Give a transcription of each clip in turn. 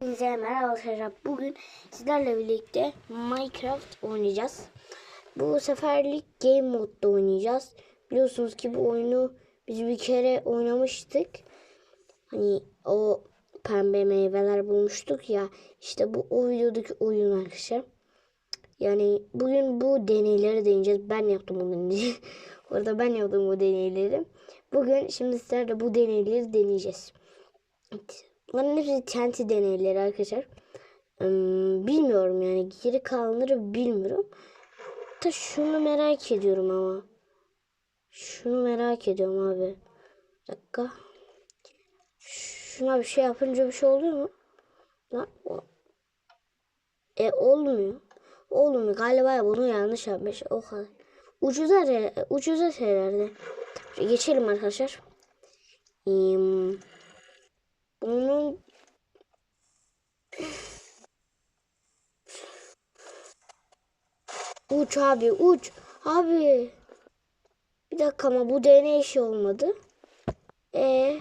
Hepinize merhaba arkadaşlar. Bugün sizlerle birlikte Minecraft oynayacağız. Bu seferlik Game Mode'da oynayacağız. Biliyorsunuz ki bu oyunu biz bir kere oynamıştık. Hani o pembe meyveler bulmuştuk ya. İşte bu o videodaki oyun arkadaşlar. Yani bugün bu deneyleri deneyeceğiz. Ben yaptım bugün. Orada ben yaptım bu deneyleri. Bugün şimdi sizlerle bu deneyleri deneyeceğiz. Bunların hepsi TNT deneyleri arkadaşlar. Bilmiyorum yani geri kalanları bilmiyorum. Da şunu merak ediyorum ama. Şunu merak ediyorum abi. Bir dakika. Şuna bir şey yapınca bir şey oluyor mu? Lan o- E olmuyor. Olmuyor. Galiba bunu yanlış yapmış. O kadar. Ucuza, re- ucuza şeylerde. Geçelim arkadaşlar. Hmm. Bunun Uç abi uç. Abi. Bir dakika ama bu deney işi olmadı. E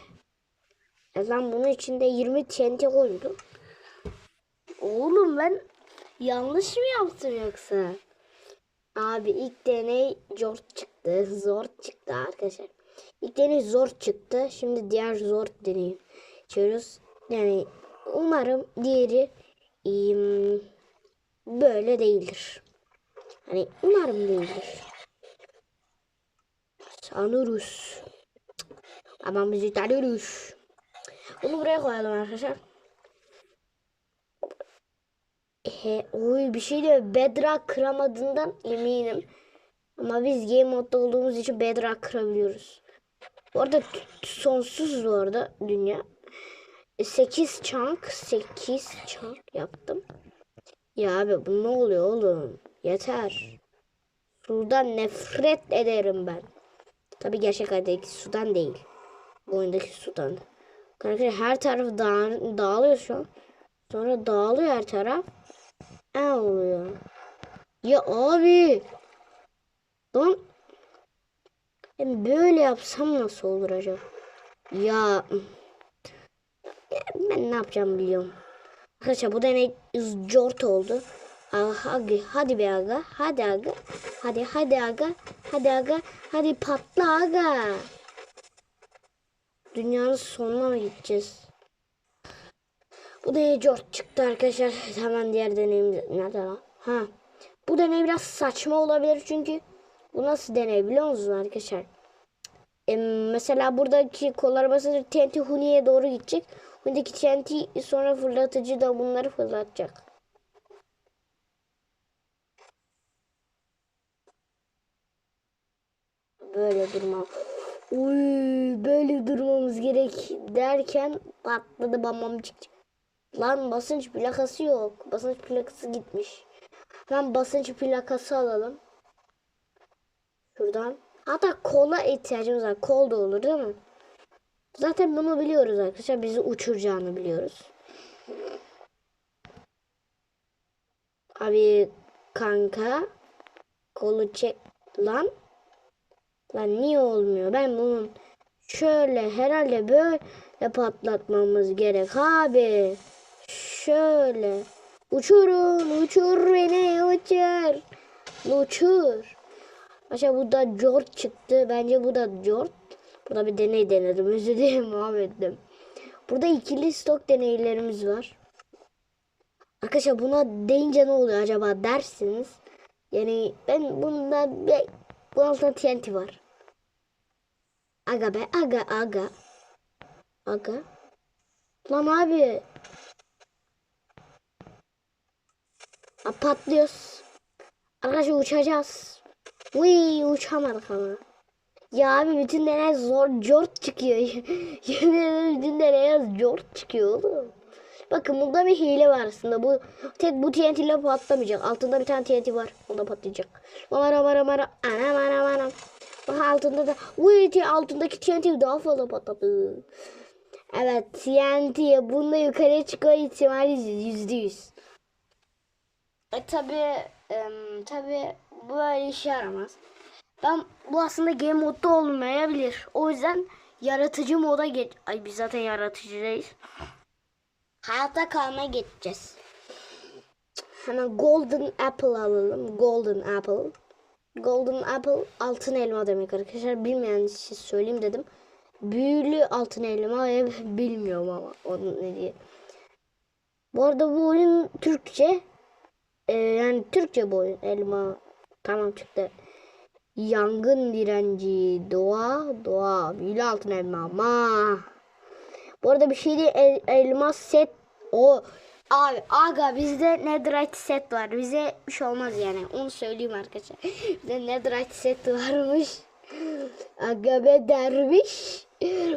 e lan bunun içinde 20 TNT koydum. Oğlum ben yanlış mı yaptım yoksa? Abi ilk deney zor çıktı. Zor çıktı arkadaşlar. İlk deney zor çıktı. Şimdi diğer zor deneyi geçiyoruz. Yani umarım diğeri böyle değildir. Hani umarım değildir. Sanırız. Ama bizi tanıyoruz. Bunu buraya koyalım arkadaşlar. He, oy bir şey diyor. Bedrock kıramadığından eminim. Ama biz game modda olduğumuz için Bedrock kırabiliyoruz. Bu arada sonsuz bu arada dünya. 8 chunk 8 chunk yaptım. Ya abi bu ne oluyor oğlum? Yeter. Sudan nefret ederim ben. Tabi gerçek hayattaki sudan değil. Bu oyundaki sudan. Arkadaşlar her taraf dağ dağılıyor şu an. Sonra dağılıyor her taraf. Ne oluyor? Ya abi. Lan. Ben böyle yapsam nasıl olur acaba? Ya. Ben ne yapacağım biliyorum. Arkadaşlar bu deney zort oldu. Hadi, hadi be aga. Hadi aga. Hadi hadi aga. Hadi aga. Hadi patla aga. Dünyanın sonuna mı gideceğiz? Bu deney zort çıktı arkadaşlar. Hemen diğer deneyimiz. Nerede lan? Ha. Bu deney biraz saçma olabilir çünkü bu nasıl deney biliyor musunuz arkadaşlar? Em, mesela buradaki kollar basınca TNT Huni'ye doğru gidecek. Huni'deki TNT sonra fırlatıcı da bunları fırlatacak. Böyle durma. Uy, böyle durmamız gerek derken patladı bambamcık. Lan basınç plakası yok. Basınç plakası gitmiş. Hemen basınç plakası alalım. Şuradan. Hatta kola ihtiyacımız var. Kol da olur değil mi? Zaten bunu biliyoruz arkadaşlar. Bizi uçuracağını biliyoruz. Abi kanka kolu çek lan. Lan niye olmuyor? Ben bunun şöyle herhalde böyle patlatmamız gerek abi. Şöyle. Uçurun, uçur beni, uçur. Uçur. Aşağı bu da Jort çıktı. Bence bu da Jort. Burada bir deney denedim. Özür dilerim Muhammed'dim. Burada ikili stok deneylerimiz var. Arkadaşlar buna deyince ne oluyor acaba dersiniz. Yani ben bunda bir bu altında TNT var. Aga be aga aga. Aga. Lan abi. Ha, patlıyoruz. Arkadaşlar uçacağız. Uy uçamadık ama. Ya abi bütün deney zor jort çıkıyor. Yemin bütün deney jort çıkıyor oğlum. Bakın bunda bir hile var aslında. Bu tek bu TNT ile patlamayacak. Altında bir tane TNT var. O da patlayacak. Mara mara mara. Ana mara mara. Bak altında da. Uy altındaki TNT daha fazla patladı. Evet TNT bunda yukarıya çıkma ihtimali yüzde yüz. E tabi e, tabi böyle işe yaramaz. Ben bu aslında game modda olmayabilir. O yüzden yaratıcı moda geç. Ay biz zaten yaratıcı değiliz. Hayatta kalmaya geçeceğiz. Hemen golden apple alalım. Golden apple. Golden apple altın elma demek arkadaşlar. Bilmeyen için söyleyeyim dedim. Büyülü altın elma bilmiyorum ama onun ne diye. Bu arada bu oyun Türkçe. Ee, yani Türkçe bu oyun. Elma tamam çıktı. Yangın direnci, doğa, doğa, büyülü altın elma. Ma. Bu arada bir şey değil. El, elmas set. O Abi aga bizde netherite set var. Bize bir şey olmaz yani. Onu söyleyeyim arkadaşlar. Bizde netherite set varmış. Aga be derviş.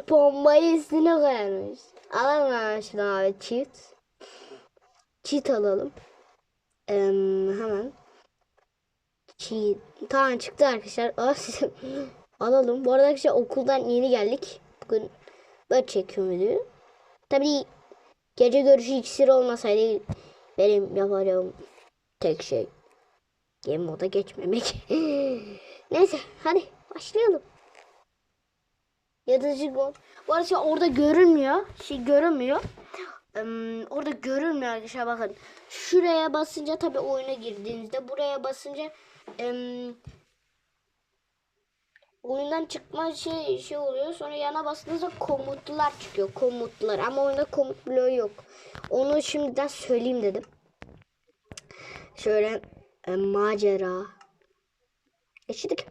Bombayı üstüne koyarmış. Hemen şunu abi çift. Çift alalım. Ee, hemen. Çift. Tamam çıktı arkadaşlar. alalım. Bu arada arkadaşlar okuldan yeni geldik. Bugün böyle çekiyorum videoyu. Tabii Gece görüşü iksir olmasaydı benim yapacağım tek şey game moda geçmemek. Neyse hadi başlayalım. Yaratıcı gol. Bu arada şey orada görünmüyor. Şey görünmüyor. Ee, orada görünmüyor arkadaşlar bakın. Şuraya basınca tabi oyuna girdiğinizde buraya basınca em, oyundan çıkma şey şey oluyor. Sonra yana bastığınızda komutlar çıkıyor. Komutlar ama oyunda komut bloğu yok. Onu şimdiden söyleyeyim dedim. Şöyle e, macera. Geçtik.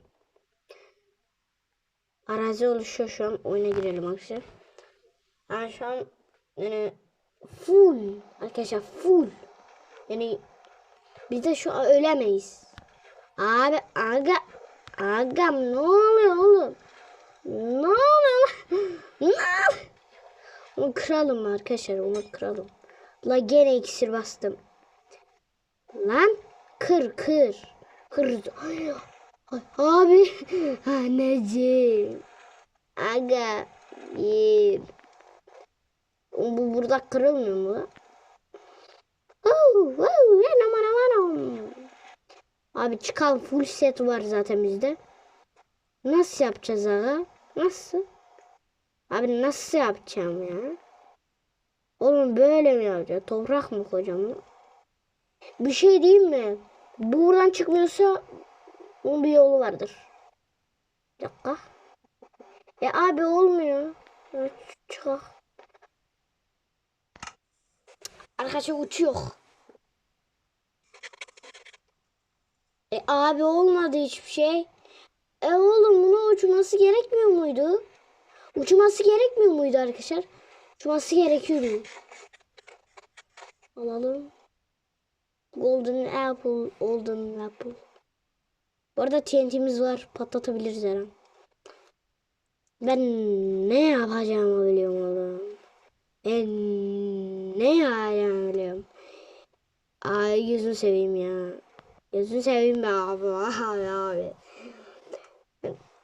Arazi oluşuyor şu an. Oyuna girelim arkadaşlar. Yani şu an yani full arkadaşlar full. Yani biz de şu an ölemeyiz. Abi aga Agam ne oluyor oğlum? Ne oluyor lan? Onu kıralım arkadaşlar onu kıralım. La gene iksir bastım. Lan kır kır. Kır. Ay, ay, abi. Anneciğim. Aga. Bir. Bu burada kırılmıyor mu? lan? Oh, oh. Abi çıkan full set var zaten bizde. Nasıl yapacağız aga? Nasıl? Abi nasıl yapacağım ya? Oğlum böyle mi yapacağız? Toprak mı koyacağım? Bir şey diyeyim mi? Buradan çıkmıyorsa bunun bir yolu vardır. Bir dakika. E abi olmuyor. Çıkak. Arkadaşlar uçuyor. E abi olmadı hiçbir şey. E oğlum bunu uçması gerekmiyor muydu? Uçması gerekmiyor muydu arkadaşlar? Uçması gerekiyordu. Alalım. Golden Apple, Golden Apple. Bu arada TNT'miz var. Patlatabiliriz her an. Ben ne yapacağımı biliyorum oğlum. Ben ne yapacağımı biliyorum. Ay gözünü seveyim ya. Gözünü seveyim be abi. Abi abi.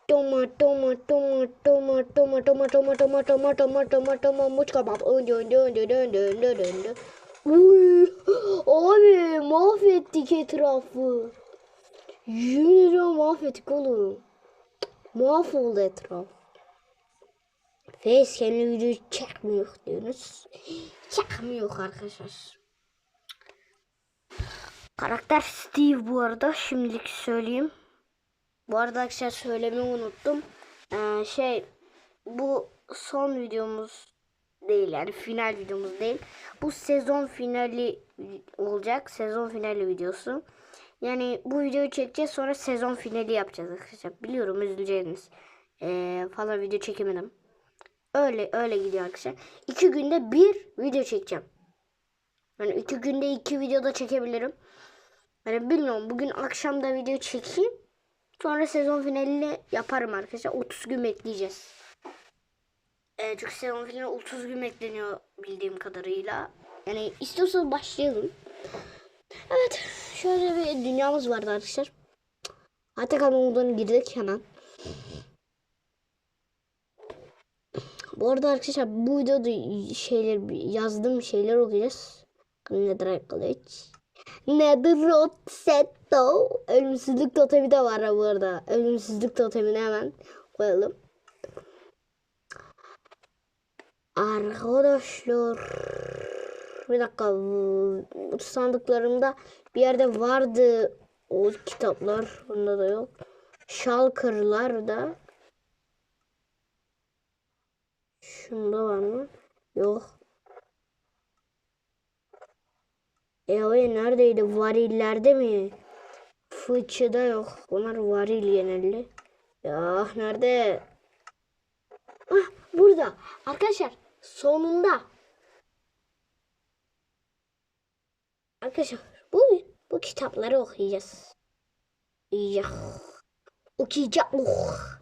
Toma toma toma toma toma toma toma toma toma toma toma toma muç kabap. Dön dön dön dön dön dön. Uy, abi mahvettik etrafı. Yemin ediyorum mahvettik oğlum. Mahvoldu etraf. Facecam'le video çekmiyor diyorsunuz. Çekmiyor arkadaşlar. Karakter Steve bu arada şimdilik söyleyeyim. Bu arada arkadaşlar söylemeyi unuttum. Ee, şey bu son videomuz değil yani final videomuz değil. Bu sezon finali olacak. Sezon finali videosu. Yani bu videoyu çekeceğiz sonra sezon finali yapacağız arkadaşlar. Biliyorum üzüleceğiniz. Ee, falan video çekemedim. Öyle öyle gidiyor arkadaşlar. İki günde bir video çekeceğim. Yani iki günde iki video da çekebilirim. Yani bilmiyorum bugün akşam da video çekeyim. Sonra sezon finalini yaparım arkadaşlar. 30 gün bekleyeceğiz. Ee, çünkü sezon finali 30 gün bekleniyor bildiğim kadarıyla. Yani istiyorsanız başlayalım. Evet. Şöyle bir dünyamız vardı arkadaşlar. Hatta kanalımdan girdik hemen. Bu arada arkadaşlar bu videoda şeyler yazdığım şeyler okuyacağız. Nether College. Nether Rotsetto. Ölümsüzlük totemi de var bu arada. Ölümsüzlük totemini hemen koyalım. Arkadaşlar. Bir dakika. Sandıklarımda bir yerde vardı o kitaplar. Bunda da yok. Şalkırlar da. Şunda var mı? Yok. E o neredeydi? Varillerde mi? Fıçıda yok. Bunlar varil genelde. Ya nerede? Ah burada. Arkadaşlar sonunda. Arkadaşlar bu bu kitapları okuyacağız. Ya. Okuyacağız. Oh.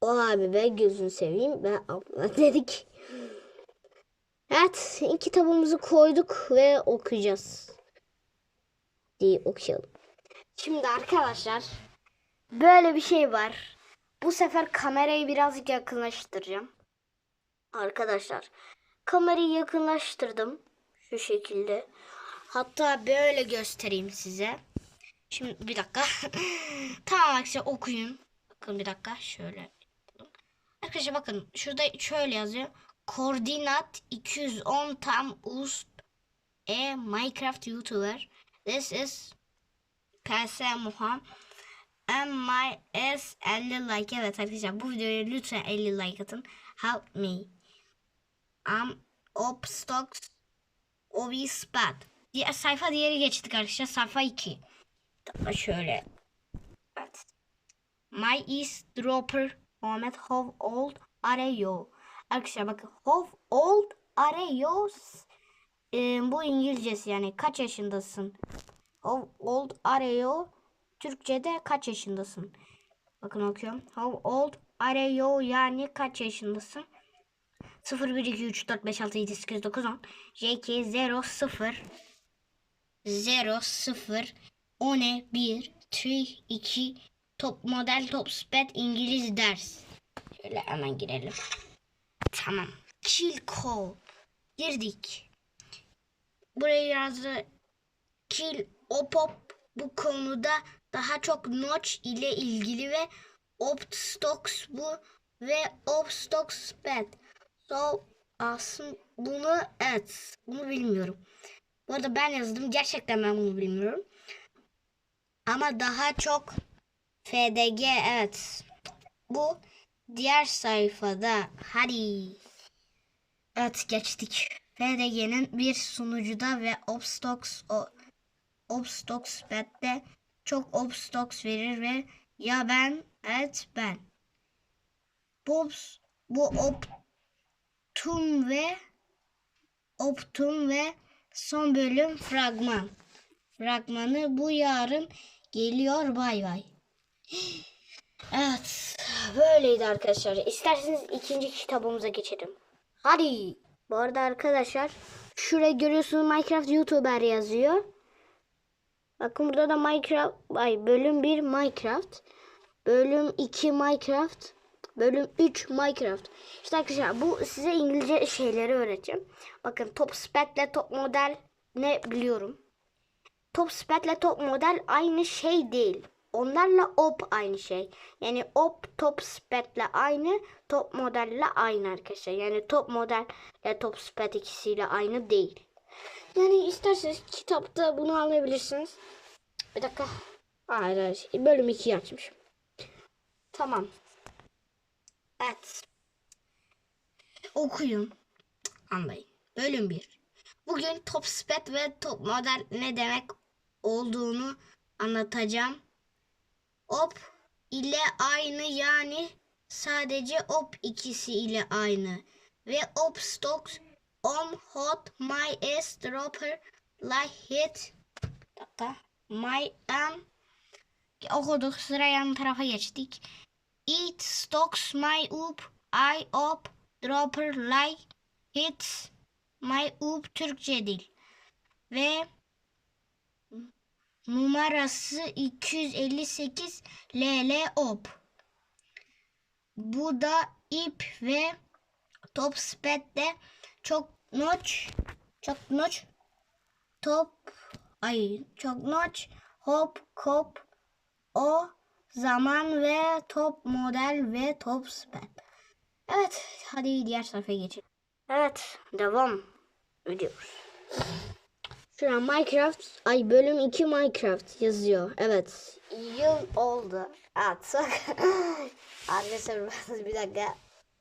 O abi be gözünü seveyim ve abla dedik. Evet kitabımızı koyduk ve okuyacağız. Diye okuyalım. Şimdi arkadaşlar böyle bir şey var. Bu sefer kamerayı birazcık yakınlaştıracağım. Arkadaşlar kamerayı yakınlaştırdım. Şu şekilde. Hatta böyle göstereyim size. Şimdi bir dakika. tamam arkadaşlar okuyun. Bakın bir dakika şöyle. Arkadaşlar bakın şurada şöyle yazıyor. Koordinat 210 tam ust e Minecraft YouTuber. This is PS Muham. MIS 50 like. Evet arkadaşlar bu videoya lütfen 50 like atın. Help me. I'm Opstocks Obi Spat. Diğer sayfa diğeri geçtik arkadaşlar. Sayfa 2. Daha şöyle. My is dropper Muhammed how old are you? Arkadaşlar bakın how old are you? Ee, bu İngilizcesi yani kaç yaşındasın? How old are you? Türkçe'de kaç yaşındasın? Bakın okuyorum. How old are you? Yani kaç yaşındasın? 0 1 2 3 4 5 6 7 8 9 10 JK 0 0 0 0 10 1 3 2 top model top sped İngiliz ders. Şöyle hemen girelim. Tamam. Kill code. Girdik. Buraya yazdı. Kill opop bu konuda daha çok notch ile ilgili ve opstocks bu ve opstocks sped. So aslında bunu evet bunu bilmiyorum. Bu arada ben yazdım. Gerçekten ben bunu bilmiyorum. Ama daha çok FDG evet. Bu diğer sayfada. Hadi. Evet geçtik. FDG'nin bir sunucuda ve Obstox o Obstox bed'de çok Obstox verir ve ya ben evet ben. Bu bu Optum ve Optum ve son bölüm fragman. Fragmanı bu yarın geliyor bay bay. Evet. Böyleydi arkadaşlar. İsterseniz ikinci kitabımıza geçelim. Hadi. Bu arada arkadaşlar şuraya görüyorsunuz Minecraft YouTuber yazıyor. Bakın burada da Minecraft ay bölüm 1 Minecraft. Bölüm 2 Minecraft. Bölüm 3 Minecraft. İşte arkadaşlar bu size İngilizce şeyleri öğreteceğim. Bakın top spec top model ne biliyorum. Top spec top model aynı şey değil. Onlarla op aynı şey. Yani op top spec ile aynı, top modelle aynı arkadaşlar. Yani top model ile top spec ikisiyle aynı değil. Yani isterseniz kitapta bunu alabilirsiniz. Bir dakika. Hayır, hayır. Bölüm 2'yi açmışım. Tamam. Evet. Okuyun. Anlayın. Bölüm 1. Bugün top spec ve top model ne demek olduğunu anlatacağım. Op ile aynı yani sadece op ikisi ile aynı. Ve op stocks on hot my ass dropper like hit. Dakika. My am okuduk sıra yan tarafa geçtik. It stocks my up I op dropper like hit my up Türkçe dil. Ve numarası 258 LL op. Bu da ip ve top spette çok notch çok notch top ay çok notch hop kop o zaman ve top model ve top sped. Evet hadi diğer sayfaya geçelim. Evet devam ediyoruz. Şuraya Minecraft ay bölüm 2 Minecraft yazıyor. Evet. Yıl oldu. Atsak. Arkadaşlar bir dakika.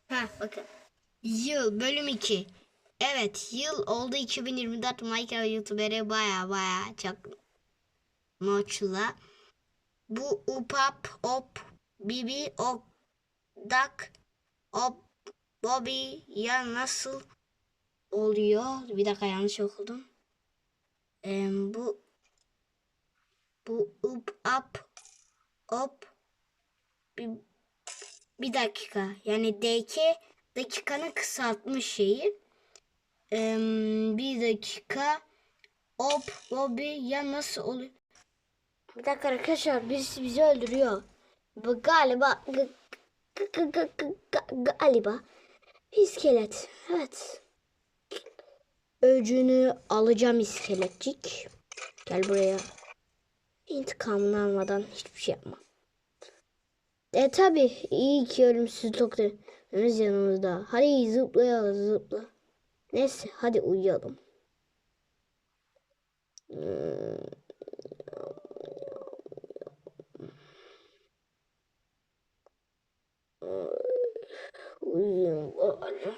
Ha bakın. Yıl bölüm 2. Evet yıl oldu 2024 Minecraft YouTuber'ı baya baya çok noçla. Bu upap op bibi ok dak op Bobby ya nasıl oluyor? Bir dakika yanlış okudum. Ee, bu bu up up op bir, bir dakika yani DK dakikanın kısaltmış şeyi. Ee, bir dakika op Bobby ya nasıl oluyor? Bir dakika arkadaşlar birisi bizi öldürüyor. Bu galiba galiba iskelet. Evet. Öcünü alacağım iskeletcik. Gel buraya. İntikamını almadan hiçbir şey yapma. E tabi iyi ki ölümsüz doktorumuz yanımızda. Hadi zıpla zıpla. Neyse hadi uyuyalım. Uyuyayım bari.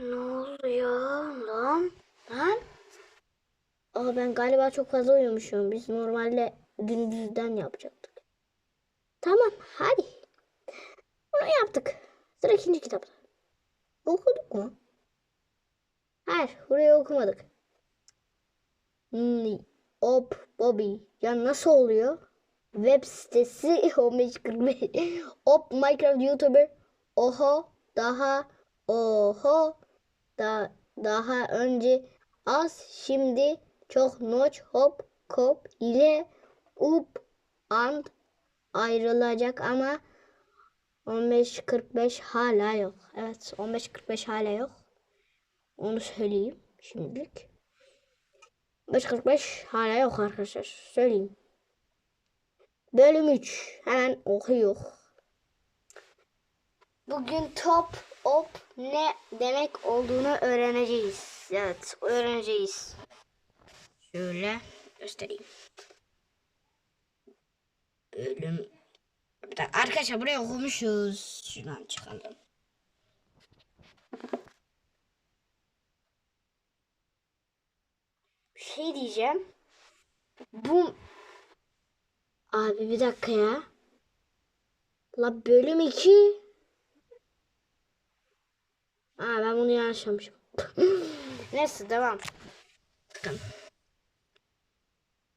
Ne oluyor lan? Lan? Aa, ben galiba çok fazla uyumuşum. Biz normalde gündüzden yapacaktık. Tamam hadi. Bunu yaptık. Sıra ikinci kitapta. Okuduk mu? Hayır burayı okumadık. Hmm, Op Bobby. Ya nasıl oluyor? Web sitesi 1545. Op Minecraft YouTuber. Oho daha oho da daha önce az şimdi çok noç hop kop ile up and ayrılacak ama 15.45 hala yok. Evet 15.45 hala yok. Onu söyleyeyim şimdilik. 15.45 hala yok arkadaşlar. Söyleyeyim. Bölüm 3. Hemen okuyor. Bugün top op ne demek olduğunu öğreneceğiz. Evet öğreneceğiz. Şöyle göstereyim. Bölüm bir dakika, arkadaşlar buraya okumuşuz. Şuradan çıkalım. Bir şey diyeceğim. Bu Abi bir dakika ya. La bölüm 2. Aa ben bunu yanlış yapmışım. Neyse devam.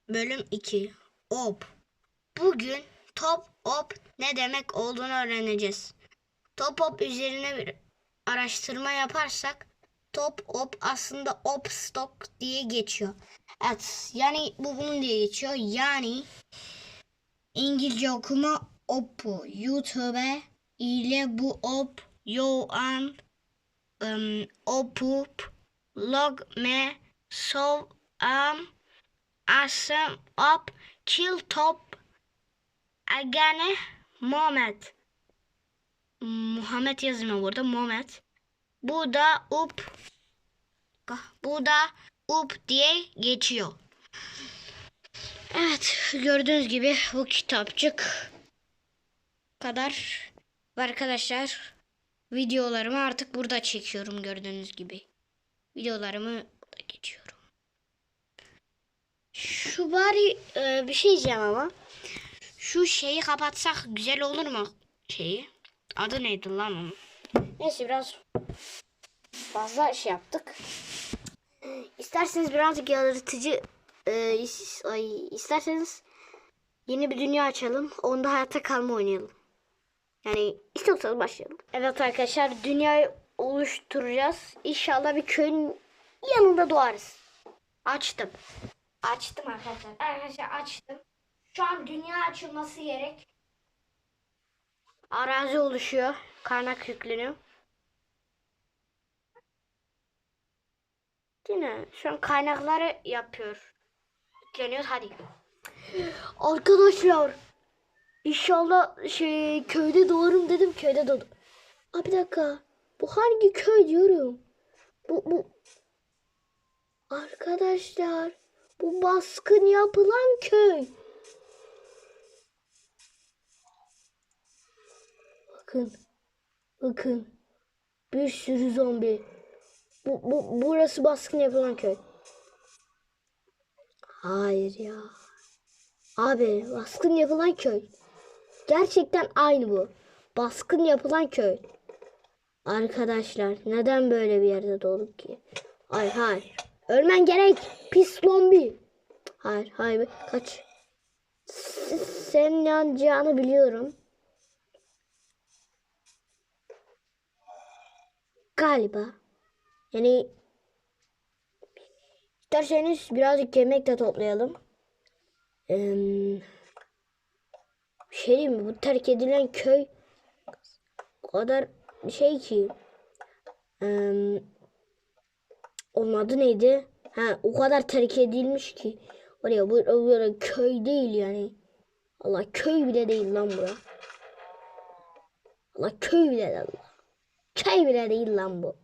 Bölüm 2. Op. Bugün top op ne demek olduğunu öğreneceğiz. Top op üzerine bir araştırma yaparsak top op aslında op stock diye geçiyor. Evet yani bu bunun diye geçiyor. Yani İngilizce okuma Oppo. YouTube ile bu op yo an um, opup log me so am asım up kill top agane Muhammed Muhammed yazmıyor burada Muhammed bu da up. Bu da up diye geçiyor. Evet gördüğünüz gibi bu kitapçık kadar ve arkadaşlar videolarımı artık burada çekiyorum gördüğünüz gibi. Videolarımı burada geçiyorum. Şu bari e, bir şey diyeceğim ama şu şeyi kapatsak güzel olur mu şeyi? Adı neydi lan onun? Neyse biraz fazla şey yaptık. İsterseniz birazcık yaratıcı e, is- ay, isterseniz yeni bir dünya açalım. Onda hayatta kalma oynayalım. Yani istiyorsanız başlayalım. Evet arkadaşlar dünyayı oluşturacağız. İnşallah bir köyün yanında doğarız. Açtım. Açtım arkadaşlar. Arkadaşlar açtım. Şu an dünya açılması gerek. Arazi oluşuyor. Kaynak yükleniyor. Yine şu an kaynakları yapıyor. Yükleniyor hadi. Arkadaşlar inşallah şey köyde doğarım dedim köyde doğdum. Aa, bir dakika. Bu hangi köy diyorum? Bu bu Arkadaşlar bu baskın yapılan köy. Bakın. Bakın. Bir sürü zombi. Bu, bu burası baskın yapılan köy. Hayır ya. Abi baskın yapılan köy. Gerçekten aynı bu. Baskın yapılan köy. Arkadaşlar neden böyle bir yerde doğduk ki? Hayır hayır. Ölmen gerek. Pis zombi. Hayır hayır. Kaç. S- Senin yanacağını biliyorum. Galiba. Yani isterseniz birazcık yemek de toplayalım. Ee, bir şey diyeyim mi? Bu terk edilen köy o kadar şey ki ee, onun adı neydi? Ha o kadar terk edilmiş ki oraya bu böyle köy değil yani. Allah köy bile değil lan bura. Allah köy bile değil. Allah. Köy bile değil lan bu.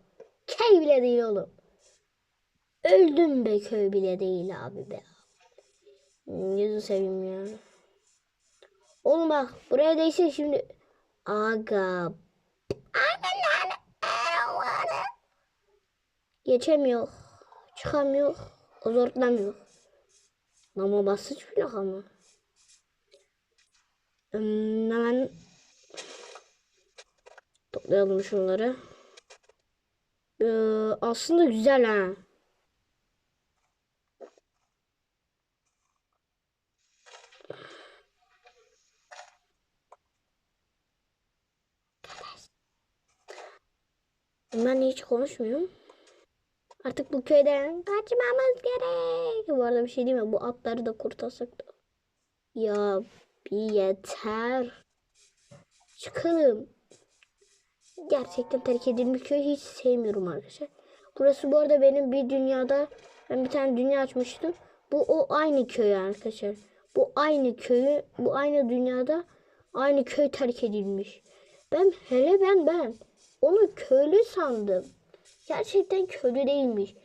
Köy bile değil oğlum. Öldüm be köy bile değil abi be. Yüzü seveyim ya. Oğlum bak buraya değse şimdi. Aga. Geçemiyor. Çıkamıyor. Zorlamıyor. Ama basınç mı? Hmm, hemen toplayalım şunları. Ee, aslında güzel ha. Ben hiç konuşmuyorum. Artık bu köyden kaçmamız gerek. Bu arada bir şey değil mi? Bu atları da kurtarsak da. Ya bir yeter. Çıkalım. Gerçekten terk edilmiş köyü hiç sevmiyorum arkadaşlar. Burası bu arada benim bir dünyada ben bir tane dünya açmıştım. Bu o aynı köy arkadaşlar. Bu aynı köyü bu aynı dünyada aynı köy terk edilmiş. Ben hele ben ben onu köylü sandım. Gerçekten köylü değilmiş.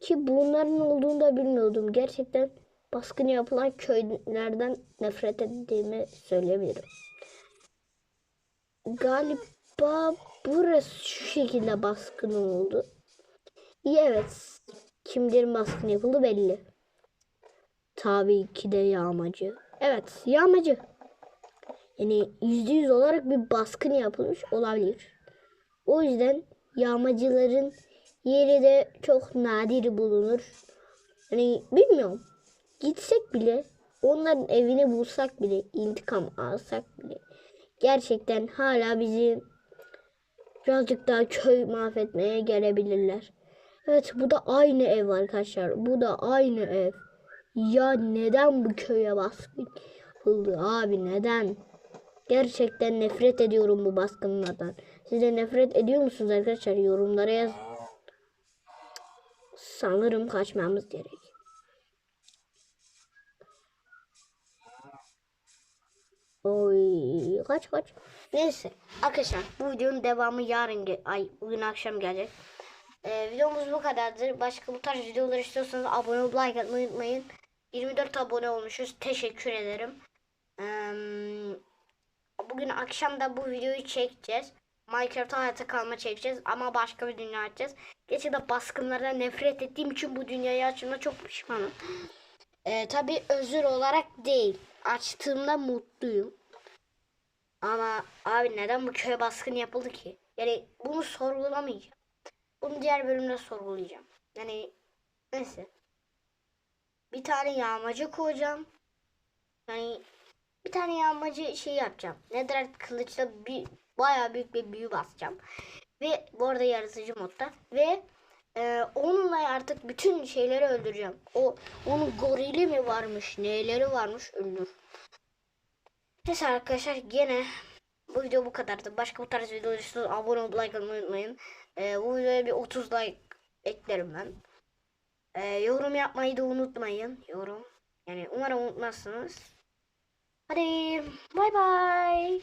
Ki bunların olduğunu da bilmiyordum. Gerçekten baskın yapılan köylerden nefret ettiğimi söyleyebilirim. Galiba burası şu şekilde baskın oldu. İyi evet. Kimlerin baskın yapıldı belli. Tabii ki de yağmacı. Evet yağmacı. Yani yüzde yüz olarak bir baskın yapılmış olabilir. O yüzden yağmacıların yeri de çok nadir bulunur. Hani bilmiyorum. Gitsek bile onların evini bulsak bile intikam alsak bile gerçekten hala bizi birazcık daha köy mahvetmeye gelebilirler. Evet bu da aynı ev arkadaşlar. Bu da aynı ev. Ya neden bu köye baskın yapıldı abi neden? Gerçekten nefret ediyorum bu baskınlardan. Siz de nefret ediyor musunuz arkadaşlar? Yorumlara yaz. Sanırım kaçmamız gerek. Oy kaç kaç. Neyse arkadaşlar bu videonun devamı yarın ay bugün akşam gelecek. Ee, videomuz bu kadardır. Başka bu tarz videolar istiyorsanız abone olup like atmayı unutmayın. 24 abone olmuşuz. Teşekkür ederim. Ee, bugün akşam da bu videoyu çekeceğiz. Minecraft hayata kalma çekeceğiz ama başka bir dünya açacağız. Geçen de baskınlardan nefret ettiğim için bu dünyayı açtığımda çok pişmanım. Ee, Tabi özür olarak değil. Açtığımda mutluyum. Ama abi neden bu köye baskın yapıldı ki? Yani bunu sorgulamayacağım. Bunu diğer bölümde sorgulayacağım. Yani neyse. Bir tane yağmacı koyacağım. Yani bir tane yağmacı şey yapacağım. Netherite kılıçla bir bayağı büyük bir büyü basacağım. Ve bu arada yaratıcı modda. Ve e, onunla artık bütün şeyleri öldüreceğim. O onun gorili mi varmış, neleri varmış öldür. Neyse arkadaşlar gene bu video bu kadardı. Başka bu tarz videolar istiyorsanız abone olup like atmayı unutmayın. E, bu videoya bir 30 like eklerim ben. E, yorum yapmayı da unutmayın. Yorum. Yani umarım unutmazsınız. Hadi bay bay.